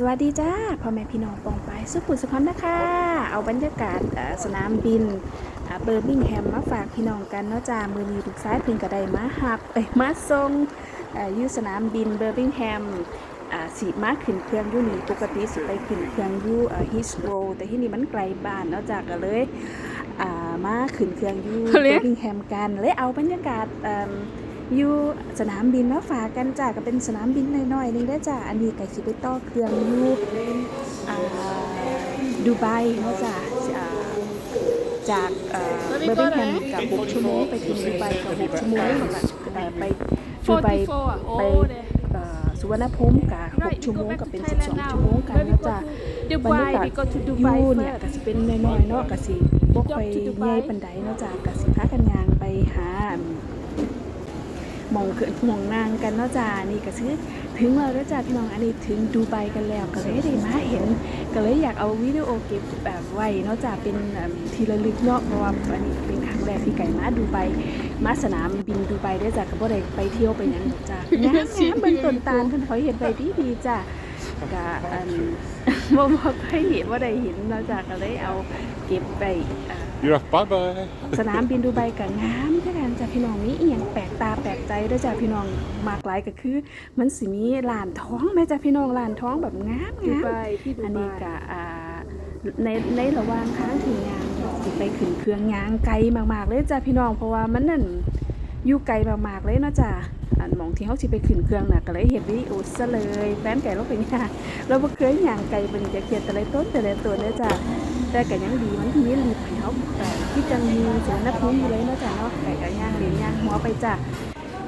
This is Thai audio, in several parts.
สวัสดีจ้าพ่อแม่พี่น้องปองไปสุขุมสุขอนนะคะ เอาบรรยากาศเอ่อสนามบินอ่าเบอร์มิงแฮมมาฝากพี่น้องกันเนาะจ้ามือนี้ถูกซ้ายเพิ่งกระไดมาหับไปมาส่งเอ่ออยู่สนามบินเบอร์มิงแฮมอ่าสีมาขึ้นเครื่องอยู่นี่ปกติสิไปขึ้นเครื่องอยู่ฮิสโรแต่ที่นี่มันไกลบ้านเนาะจ้าก็เลยอ่ามาขึ้นเครื่องอยู่เบอร์มิงแฮมกันเลยเอาบรรยากาศเอยู่สนามบินมาฝากกันจ้าก็เป็นสนามบินน้อยๆนึงได้จ้าอันนี้ก็สิไปต่อเครื่องอยู่ดูไบเนาะจ้าอ่าจากเอ่อเบอร์มิงแฮมกับ6ชั่วโมงไปถึงดูไบกับ6ชั่วโมงแล้วก็เอ่อไปดูไบไปสุวรรณภูมิกับ6ชั่วโมงก็เป็น 12 ชั่วโมงกันเนาะจ้าดูบรไบรยากาศยูเนี่ยก็สิเป็นน้อยๆเนาะก็สิบ่ค่อยใหญ่ปานใดเนาะจ้าก็สิพากันย่าง มองขึ้นหมองนางกันเนาะจ้านี่ก็คือถึงแล้วเนาะจ้าพี่น้องอันนี้ถึงดูไบกันแล้วก็เลยได้มาเห็น ก็เลยอยากเอาวิดีโอเก็บแบบไว้เนาะจ้าเป็นเอิ่มทีละลึกเนาะเพราะว่าอันนี้เป็นครั้งแรกที่ไก่มาดูไบมาสนามบินดูไบเด้อจ้าก็บ่ได้ไปเที่ยวไปหยังดอกจ้างามๆเบิ่งต้นตาลเพิ่นขอยเห็นไปดีๆจ้าก็อันบ่บ่เคยเห็นว่าได้เห็นเราจากก็เลยเอาเก็บไปอ่า You're off. Bye bye. สนามบินดูไบกับงามคือกันจ้ะ พี่น้องมีอีหยังแปลกตาแปลกใจเด้วยจ้ะพี่น้องมากหลายก็คือ มันสิมีลานท้องแม่จ้ะพี่น้องลานท้องแบบงามดูงามไบที่ดูอันไบนี้ก็อ่าในในระหว่างทางที่งานสิไปขึ้นเครื่องยางไกลมากๆเลยจ้ะพี่น้องเพราะว่ามันนั่นอยู่ไกลมากๆเลยเนาะจ้ะอันหมองที่เขาสิไปขึ้นเครื่องน่ะก็เลยเห็นวิดีโอซะเลยแฟนไก่เราเป็นยางเราบ่เคยยางไกลเป็นจะเขียนแต่ละต้นแต่ละตัวเด้อจ้ะ แต่ก็ยังดีมันมีลิฟต์ให้เขาแต่ที่จังมีสวนนภูมิอยู่เลยเนาะจ้ะเนาะไก่ก็ย่างเรียญย่างหัวไปจ้ะ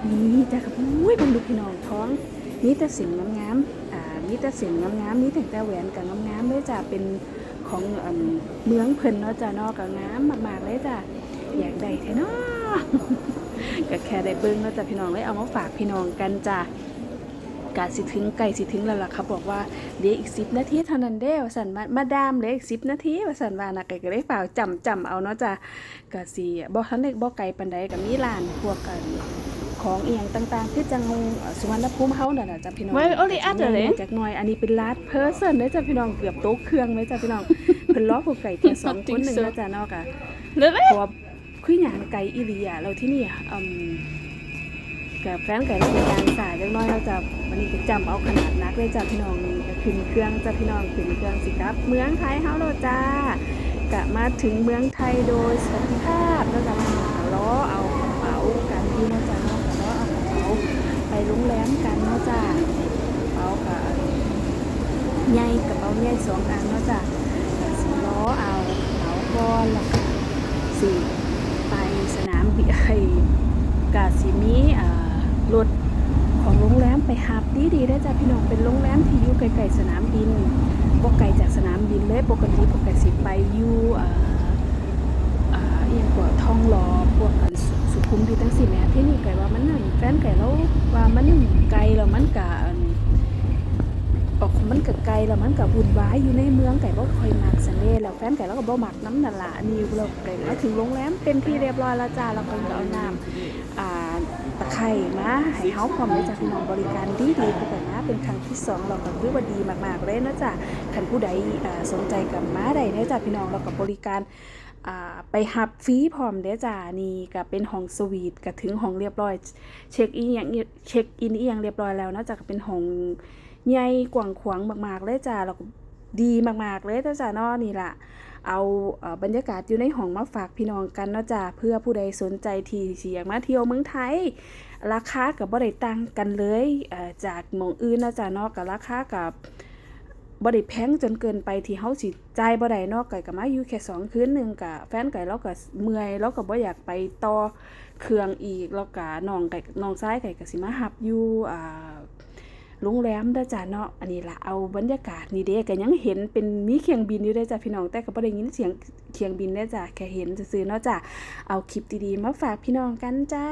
นี่จ้ะครับอุ้ยเบิ่งดูพี่น้องท้องมีแต่สิ่งงามๆอ่ามีแต่สิ่งงามๆมีแต่แต่แหวนกับงามๆเลยจ้ะเป็นของอืมเมืองเพิ่นเนาะจ้ะเนาะก็งามมากๆเลยจ้ะอยากได้แท้เนาะก็แค่ได้เบิ่งเนาะจ้ะพี่น้องเลยเอามาฝากพี่น้องกันจ้ะ กาสิถึงไก่สิถึงแล้วล่ะครับบอกว่าเหลืออีก10นาทีเท่านั้นเด้ว่าสันมามาดามเหลืออีก10นาทีว่าสันว่านะไก่ก็ได้ฝ่ากจำจำเอาเนาะจ้ะก็สิบ่ทันได้บ่ไกลปานใดก็มีร้านพวกกันของเอียงต่างๆที่จังสุวรรณภูมิเฮานั่นน่ะจ้ะพี่น้อง Why only other เลยเลยจากหน่อยอันนี้เป็นลาดเพอร์เซนเด้อจ้ะพี่น้องเกือบโต๊ะเครื่องเลยจ้ะพี่น้องเพิ่นล้อผู้ไก่แค่สองคนหนึงแล้วจ้ะเนาะกะเลยเพราะว่าคุยหยางไก่อีหลีอะแล้วที่นี่อะอืม กับแฟนไก่เราเป็นยางสายเล็กน้อยเราจะวันนี้ก็จำเอาขนาดนักเลยจ้ะพี่น้องนี่ก็ขึ้นเครื่องจ้ะพี่น้องขึ้นเครื่องสิครับ เมืองไทยเฮาโลจ้ากะมาถึงเมืองไทยโดยสวัสดิภาพแล้วก็มาล้อเอากระเป๋ากันที่เนาะจ้ะเนาะก็ล้อเอากระเป๋าไปโรงแรมกันเนาะจ้ะกระเป๋ากับใหญ่กระเป๋าใหญ่สองอันเนาะจ้ะก็สิล้อเอากระเป๋าก้อนแล้วก็สิไปสนามบินไอกาซิมีอ่า รถของโรงแรมไปหับดีดีได้จ้ะพี่น้องเป็นโรงแรมที่อยู่ไกลๆสนามบินบ่ไกลจากสนามบินเลยปกติปกติไปอยู่อ่าอ่าเอียงกว่าทองหลอพวกกันสุขุมวิททั้งสี่แม่ที่นี่ไกลว่ามันนั่นแฟนไกลแล้วว่ามันไกลแล้วมันกะออกมันก็ไกลแล้วมันก็วุ่นวายอยู่ในเมืองไก่บ่คอยมักสันเดแล้วแฟนไก่แล้วก็บ่มักน้ำนั่นละนี่เราไก่มาถึงโรงแรมเป็นที่เรียบร้อยแล้วจ้าแล้วก็เอาน้ำ ข่มาให้เฮาพร้อมเลยจ้ะพี่น้องบริการดีดีๆผู้กันนะเป็นครั้งที่สองเราก็ถือว่าดีมากๆเลยนะจ้ะคันผู้ใดสนใจกับมาได้เด้จ้ะพี่น้องเราก็บริการไปหับฟรีพร้อมเด้จ้านี่ก็เป็นห้องสวีทก็ถึงห้องเรียบร้อย เช็คอินอย่างเช็คอินอหย่างเรียบร้อยแล้วนะจ้ะก็เป็นห้องใหญ่กว้างขวางมากๆเลยจ้าแล้วก็ดีมากๆเลยจ้าจ้าเนาะนี่ล่ะ เอาบรรยากาศอยู่ในห้องมาฝากพี่น้องกันเนาะจ้าเพื่อผู้ใดสนใจที่สิอยากมาเที่ยวเมืองไทย ราคากับบ่ได้ต่างกันเลยจากหมองอื่นนะจ้าเนาะกับราคากับบ่ได้แพงจนเกินไปที่เฮาสิจ่ายบ่ได้เนาะไก่ก็มาอยู่แค่สองคืนหนึงกะแฟนไก่เราก็เมื่อยเราก็บ่อยากไปต่อเครื่องอีกแล้วก็น้องไก่น้องซ้ายไก่ก็สิมาหับอยู่อ่า โรงแรมเด้อจ้ะเนาะอันนี้ล่ะเอาบรรยากาศนี่เด้ก็ยังเห็นเป็นมีเคียงบินอยู่ได้จ้ะพี่น้องแต่ก็บ่ได้ยินเสียงเคียงบินได้จ้ะแค่เห็นซื่อๆเนาะจ้ะเอาคลิปดีๆมาฝากพี่น้องกันจ้า